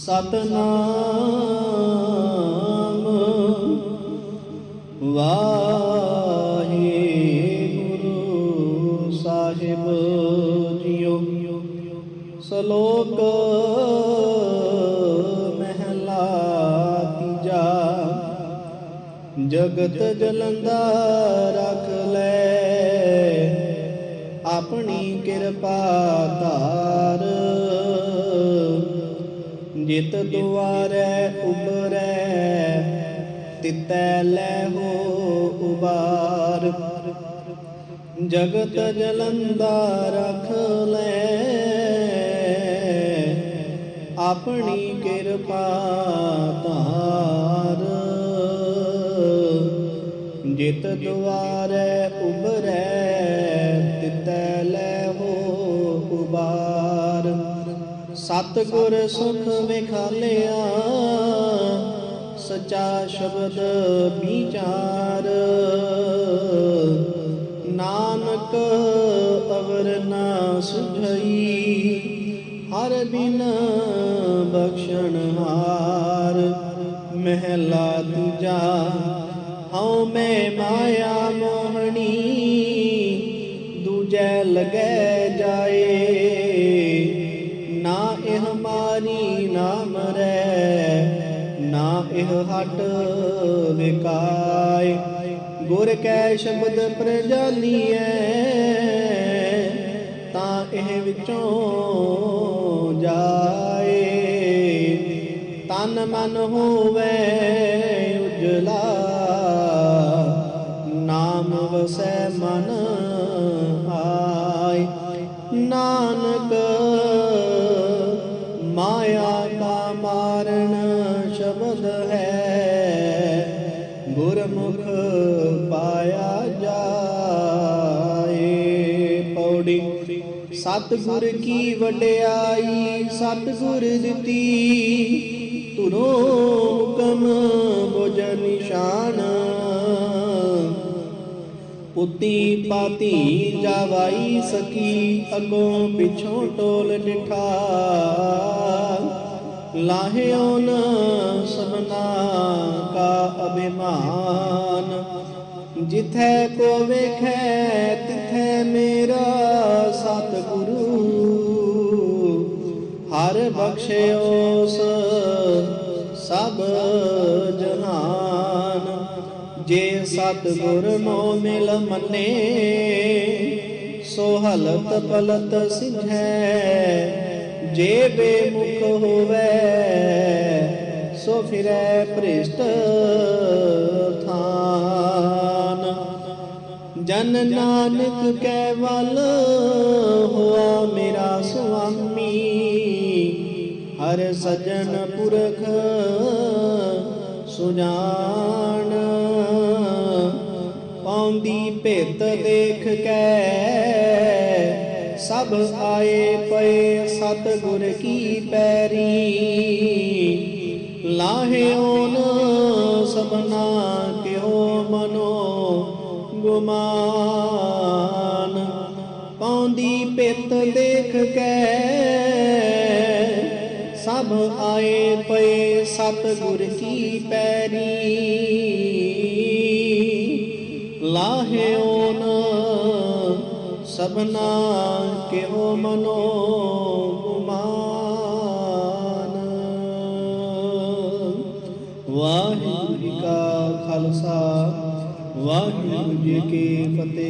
ਸਤਨਾਮ। ਵਾਹਿਗੁਰੂ ਸਾਹਿਬ JIO ਸ਼ਲੋਕ ਮਹਿਲਾ ਤੀਜਾ। ਜਗਤ ਜਲੰਦਾ ਰੱਖ ਲੈ ਆਪਣੀ ਕਿਰਪਾ ਧਾਰ ਜਿਤ ਦੁਆਰੈ ਉਬਰੈ ਤਿਤੈ ਲੈ ਹੋ ਉਬਾਰ। ਜਗਤ ਜਲੰਦਾ ਰਖ ਲੈ, ਆਪਣੀ ਕਿਰਪਾ ਧਾਰ। ਜਿਤ ਦੁਆਰੈ ਸਤਿਗੁਰ ਸੁਖ ਵਿਖਾਲਿਆ, ਸਚਾ ਸ਼ਬਦ ਵਿਚਾਰ। ਨਾਨਕ ਅਵਰ ਨਾ ਸੁਝਈ, ਹਰ ਬਿਨ ਬਖਸ਼ਣ ਹਾਰ। ਮਹਿਲਾ ਦੂਜਾ, ਹਉ ਮੈਂ ਮਾਇਆ ਮੋਹਣੀ, ਦੂਜੇ ਲਗੈ ਜਾਏ। ਮਾਰੀ ਨਾਮ ਰੈ ਨਾ ਇਹ ਹਟ ਵਿਕਾਏ। ਗੁਰ ਕੈ ਸ਼ਬਦ ਪ੍ਰਜਾਲੀਐ ਤਾਂ ਇਹ ਵਿੱਚੋਂ ਜਾਏ। ਤਨ ਮਨ ਹੋਵੇ ਉਜਲਾ, ਨਾਮ ਵਸੈ ਮਨ ਆਏ। ਨਾਨਕ ਗੁਰਮੁਖ ਪਾਇਆ ਜਾਏ। ਪੌੜੀ, ਸਤਿਗੁਰ ਕੀ ਵਡਿਆਈ, ਸਤਿਗੁਰ ਦਿੱਤੀ। ਤੁਰੋ ਹੁਕਮ, ਬੁਝ ਨਿਸ਼ਾਨ। ਪੁੱਤੀ ਪਾਤੀ ਜਾਵਾਈ ਸਕੀ, ਅਗੋਂ ਪਿਛੋਂ ਟੋਲ ਡਿਠਾ ਲਾਹਿਓ ਨ ਸਭਨਾ ਕਾ ਅਭਿਮਾਨ। ਜਿਥੈ ਕੋ ਵੇਖੈ, ਤਿਥੈ ਮੇਰਾ ਸਤਿਗੁਰੂ। ਹਰ ਬਖਸ਼ਿਓਸ ਸਭ ਜਹਾਨ ਜੇ ਸਤਿਗੁਰ ਮੋ ਮਿਲ ਮੰਨੇ, ਸੋ ਹਲਤ ਪਲਤ ਸਿੰਝੈ। ਜੇ ਬੇਮੁਖ ਹੋਵੇ, ਸੋ ਫਿਰੈ ਭ੍ਰਿਸ਼ਟ ਥਾਨ। ਜਨ ਨਾਨਕ ਕੈ ਵੱਲ ਹੋਆ ਮੇਰਾ ਸੁਆਮੀ, ਹਰ ਸਜਣ ਪੁਰਖ ਸੁਜਾਨ। ਪਾਉਂਦੀ ਭੇਤ ਦੇਖ ਕੇ ਸਭ ਆਏ ਪਏ ਸਤਿਗੁਰ ਕੀ ਪੈਰੀ। ਲਾਹਿਓਨ ਸਭਨਾ ਕਿਉ ਮਨੋ ਗੁਮਾਨ। ਪਾਉਂਦੀ ਪਿੱਤ ਦੇਖ ਕੇ ਸਭ ਆਏ ਪਏ ਸਤਿਗੁਰ ਕੀ ਪੈਰੀ। ਲਾਹਿਓਨ ਸਭਨਾ ਕਿਉ ਮਨੋ ਗੁਮਾਨ ਵਾਹਿਗੁਰੂ ਜੀ ਕਾ ਖਾਲਸਾ ਵਾਹਿਗੁਰੂ ਜੀ ਕੀ ਫਤਿਹ।